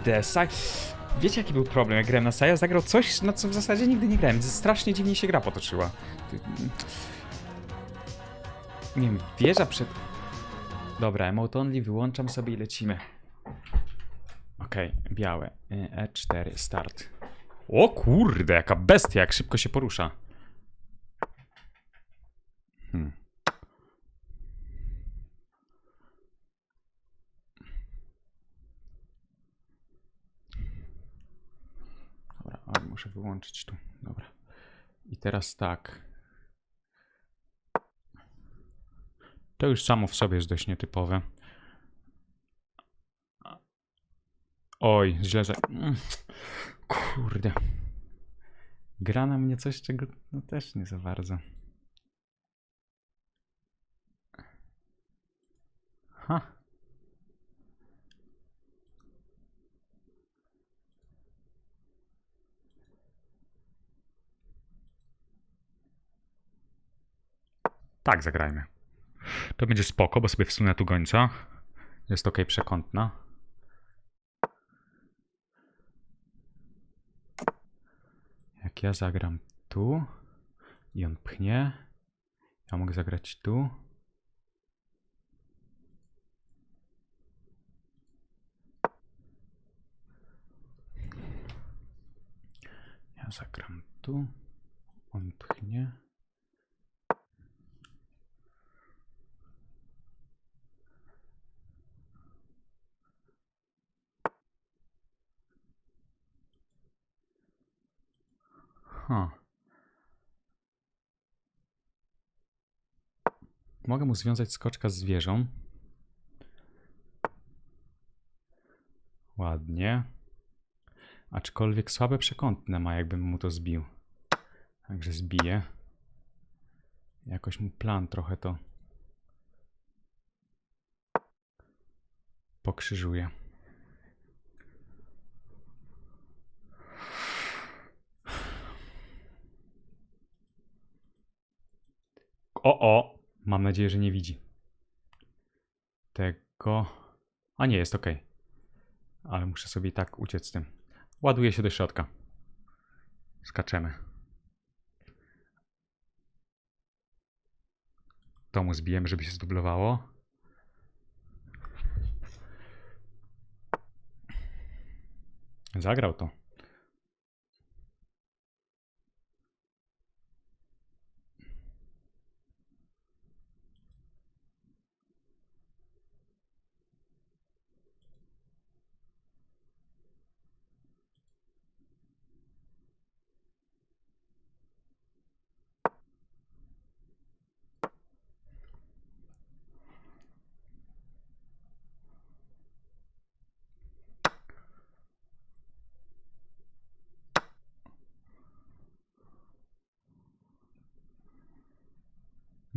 kurde, Sai... Wiecie jaki był problem jak grałem na Saja? Zagrał coś, na co w zasadzie nigdy nie grałem. Strasznie dziwnie się gra potoczyła. Nie wiem, wieża przed... Dobra, emote only, wyłączam sobie i lecimy. Okej, białe. Y, E4, start. O kurde, jaka bestia, jak szybko się porusza. Hmm. Dobra, ale muszę wyłączyć tu. Dobra. I teraz tak. To już samo w sobie jest dość nietypowe. Oj, źle, że. Mm, Kurde. Gra na mnie coś, czego no też nie za bardzo. Ha. Tak, zagrajmy. To będzie spoko, bo sobie wsunę tu gońca. Jest ok przekątna. Jak ja zagram tu i on pchnie, ja mogę zagrać tu. Ja zagram tu, on pchnie. Ha. Mogę mu związać skoczka z wieżą. Ładnie. Aczkolwiek słabe przekątne ma, jakbym mu to zbił. Także zbiję. Jakoś mu plan trochę to pokrzyżuje. O, o! Mam nadzieję, że nie widzi. Tego. A nie, jest ok. Ale muszę sobie tak uciec z tym. Ładuję się do środka. Skaczemy. To mu zbijemy, żeby się zdublowało. Zagrał to.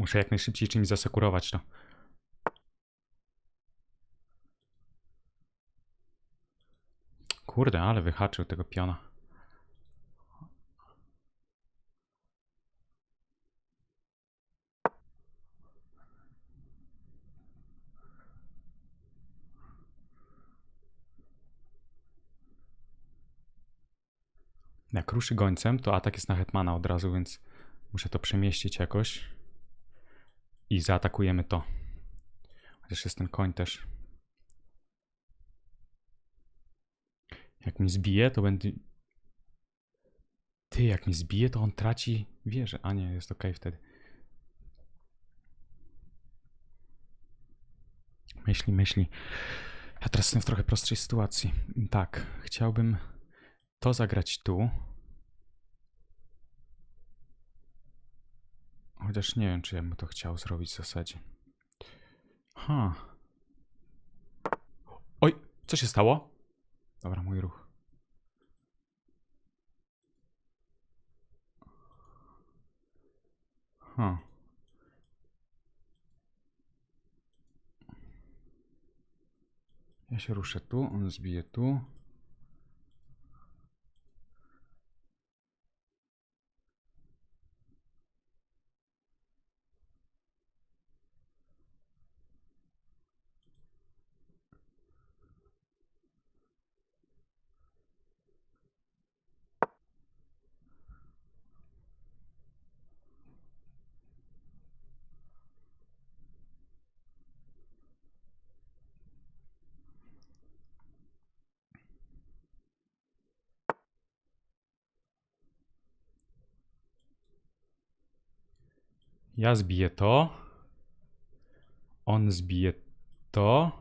Muszę jak najszybciej czymś zasekurować to. Kurde, ale wyhaczył tego piona. Jak ruszy gońcem, to atak jest na hetmana od razu, więc muszę to przemieścić jakoś. I zaatakujemy to. Chociaż jest ten koń też. Jak mi zbije, to będę. Ty, jak mi zbije, to on traci wieżę. A nie, jest ok wtedy. Myśli, myśli. Ja teraz jestem w trochę prostszej sytuacji. Tak, chciałbym to zagrać tu. Chociaż nie wiem, czy ja bym to chciał zrobić w zasadzie. Ha. Oj, co się stało? Dobra, mój ruch. Ha. Ja się ruszę tu, on zbije tu. Ja zbiję to. On zbije to.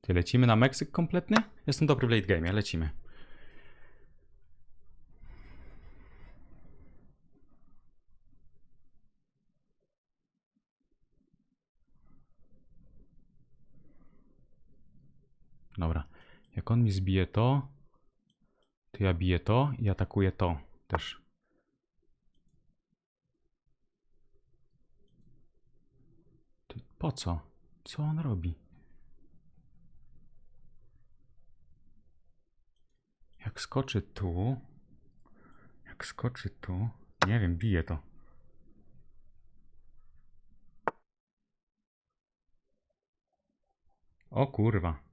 Ty lecimy na Meksyk kompletny? Jestem dobry w late game, lecimy. Dobra. Jak on mi zbije to, to ja biję to i atakuję to też. Po co? Co on robi? Jak skoczy tu, jak skoczy tu, nie wiem, bije to. O kurwa.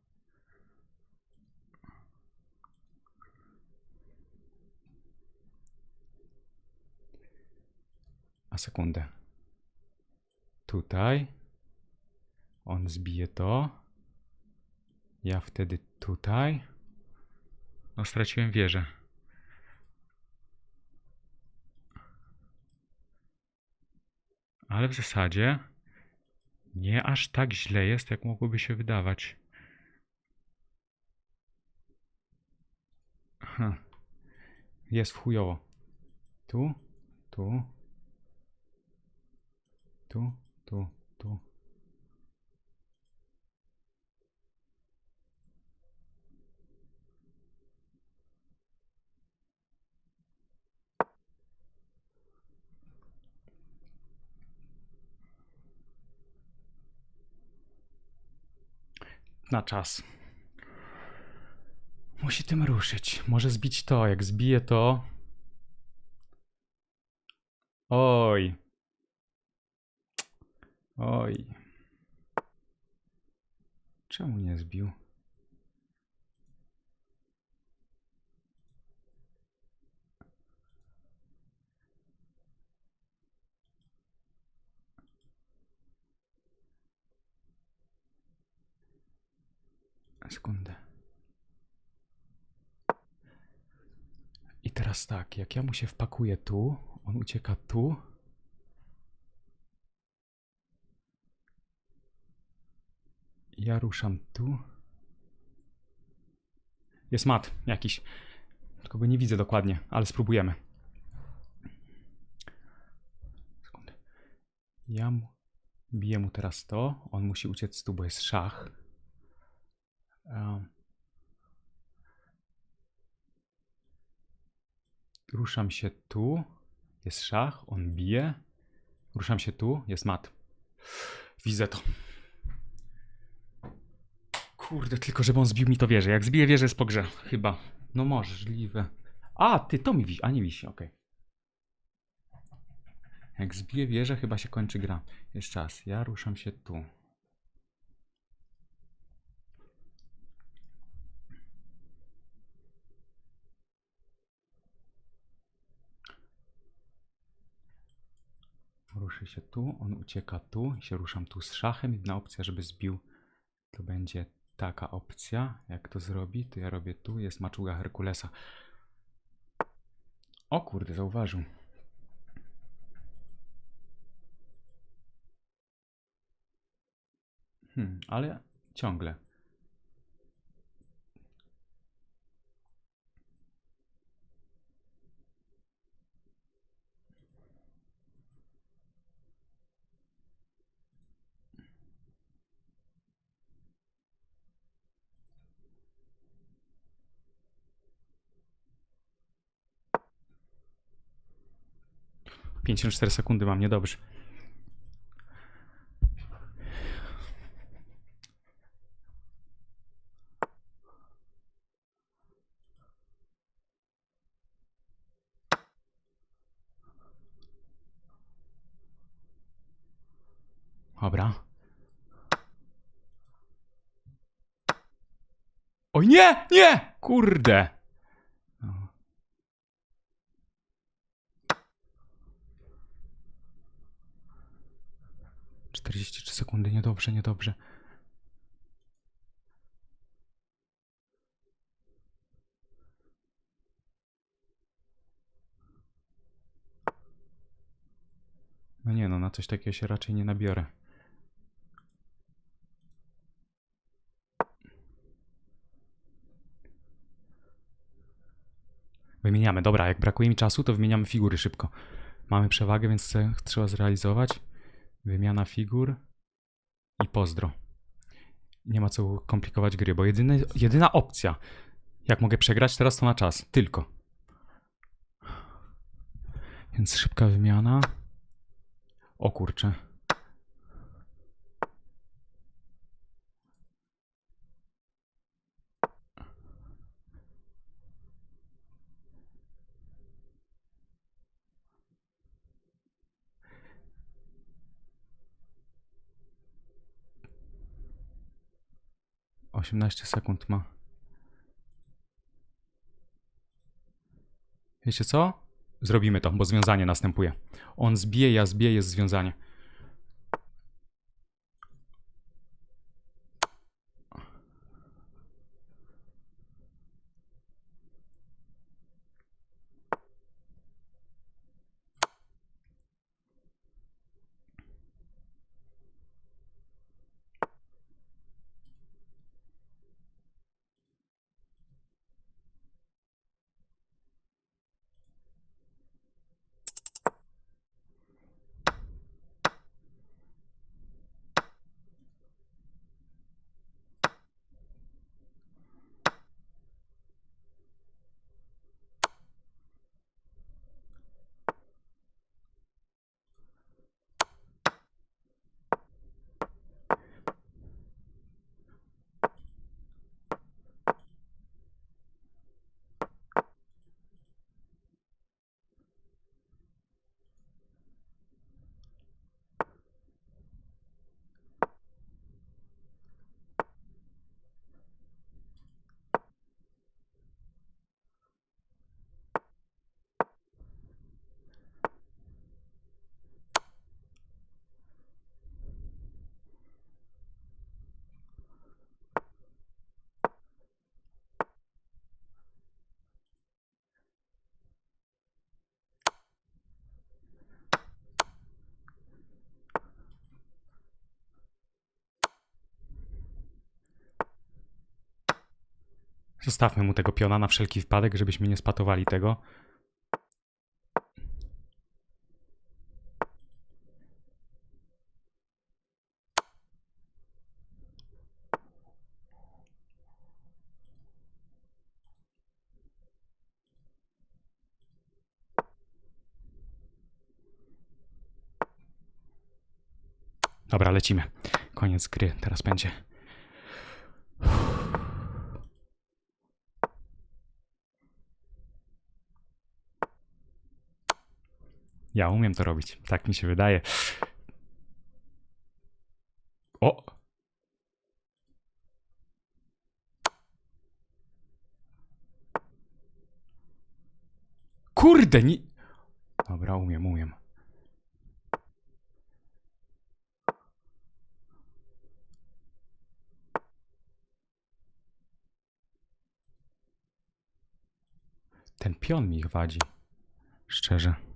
A sekundę. Tutaj. On zbije to. Ja wtedy tutaj. No, straciłem wieżę. Ale w zasadzie nie aż tak źle jest, jak mogłoby się wydawać. Aha. Jest w chujowo. Tu, tu, tu, tu, tu. Na czas. Musi tym ruszyć. Może zbić to. Jak zbije to. Oj. Oj. Czemu nie zbił? Sekundę. I teraz tak, jak ja mu się wpakuję tu, on ucieka tu. Ja ruszam tu. Jest mat jakiś. Tylko go nie widzę dokładnie, ale spróbujemy. Sekundę. Ja mu biję mu teraz to. On musi uciec tu, bo jest szach. Em. Ruszam się tu. Jest szach, on bije. Ruszam się tu, jest mat. Widzę to. Kurde, tylko żeby on zbił mi to wieżę. Jak zbije wieżę jest po grze, chyba. No możliwe. A, ty, to mi wisi. A, nie wisi, okej. Jak zbije wieżę, chyba się kończy gra. Jeszcze czas. Ja ruszam się tu. Ruszy się tu, on ucieka tu, się ruszam tu z szachem. Jedna opcja, żeby zbił, to będzie taka opcja. Jak to zrobi, to ja robię tu, jest maczuga Herkulesa. O kurde, zauważył. Hmm, ale ciągle. Pięćdziesiąt cztery sekundy mam, niedobrze. Dobra. Oj nie, nie! Kurde. 43 sekundy, niedobrze, niedobrze. No nie no, na coś takiego się raczej nie nabiorę. Wymieniamy, dobra, jak brakuje mi czasu, to wymieniamy figury szybko. Mamy przewagę, więc trzeba zrealizować. Wymiana figur i pozdro. Nie ma co komplikować gry, bo jedyny, jedyna opcja, jak mogę przegrać teraz, to na czas. Tylko. Więc szybka wymiana. O kurczę. Osiemnaście sekund ma. Wiecie co? Zrobimy to, bo związanie następuje. On zbije, ja zbiję, jest związanie. Zostawmy mu tego piona na wszelki wypadek, żebyśmy nie spatowali tego. Dobra, lecimy. Koniec gry teraz będzie. Ja umiem to robić. Tak mi się wydaje. O! Kurde, nie... Dobra, umiem, umiem. Ten pion mi wadzi. Szczerze.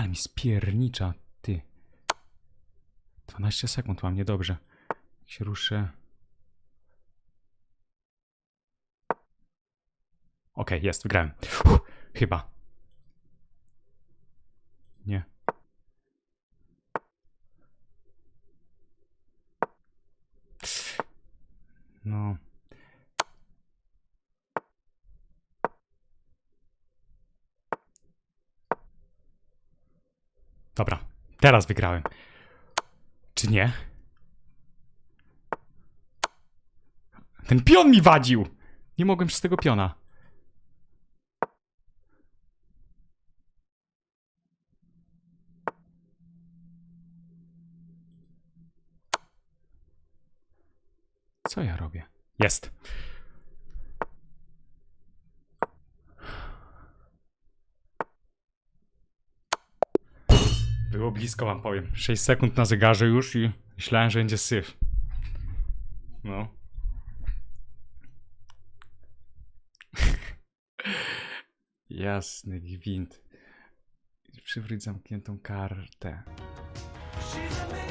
Ale mi spiernicza, ty. 12 sekund mam niedobrze. Jak się ruszę. Okej, jest, wygrałem. Uff, chyba. Nie. No. Dobra, teraz wygrałem. Czy nie? Ten pion mi wadził! Nie mogłem przez tego piona. Co ja robię? Jest. Było blisko, wam powiem. 6 sekund na zegarze już i myślałem, że będzie syf. No. Jasny gwint. Przywróć zamkniętą kartę.